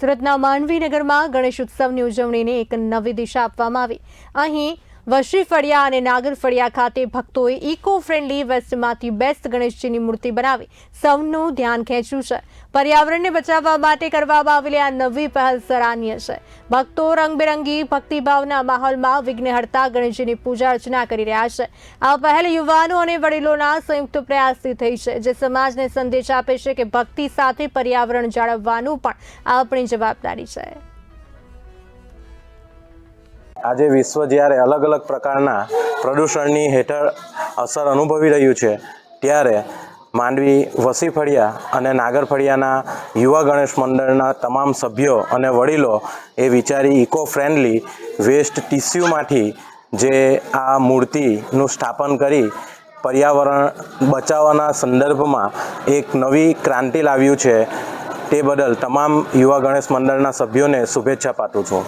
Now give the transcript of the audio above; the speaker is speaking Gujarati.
સુરતના માંડવીનગરમાં ગણેશ ઉત્સવની ઉજવણીને એક નવી દિશા આપવામાં આવી. અહીં વશી ફળિયા અને નાગર ફળિયા ખાતે ભક્તોએ ઇકો ફ્રેન્ડલી વેસ્ટમાંથી બેસ્ટ ગણેશજીની મૂર્તિ બનાવી સૌનું ધ્યાન ખેંચ્યું છે. પર્યાવરણને બચાવવા માટે કરવામાં આવેલી આ નવી પહેલ સરાહનીય છે. ભક્તો રંગબેરંગી ભક્તિભાવના માહોલમાં વિઘ્નહર્તા ગણેશજીની પૂજા અર્ચના કરી રહ્યા છે. આ પહેલ યુવાનો અને વડીલોના સંયુક્ત પ્રયાસથી થઈ છે, જે સમાજને સંદેશ આપે છે કે ભક્તિ સાથે પર્યાવરણ જાળવવાનું પણ આપણી જવાબદારી છે. આજે વિશ્વ જ્યારે અલગ અલગ પ્રકારના પ્રદૂષણની હેઠળ અસર અનુભવી રહ્યું છે, ત્યારે માંડવી વસી ફળિયા અને નાગર ફળિયાના યુવા ગણેશ મંડળના તમામ સભ્યો અને વડીલો એ વિચારી ઇકો ફ્રેન્ડલી વેસ્ટ ટીસ્યુમાંથી જે આ મૂર્તિનું સ્થાપન કરી પર્યાવરણ બચાવવાના સંદર્ભમાં એક નવી ક્રાંતિ લાવ્યું છે, તે બદલ તમામ યુવા ગણેશ મંડળના સભ્યોને શુભેચ્છા પાઠવું છું.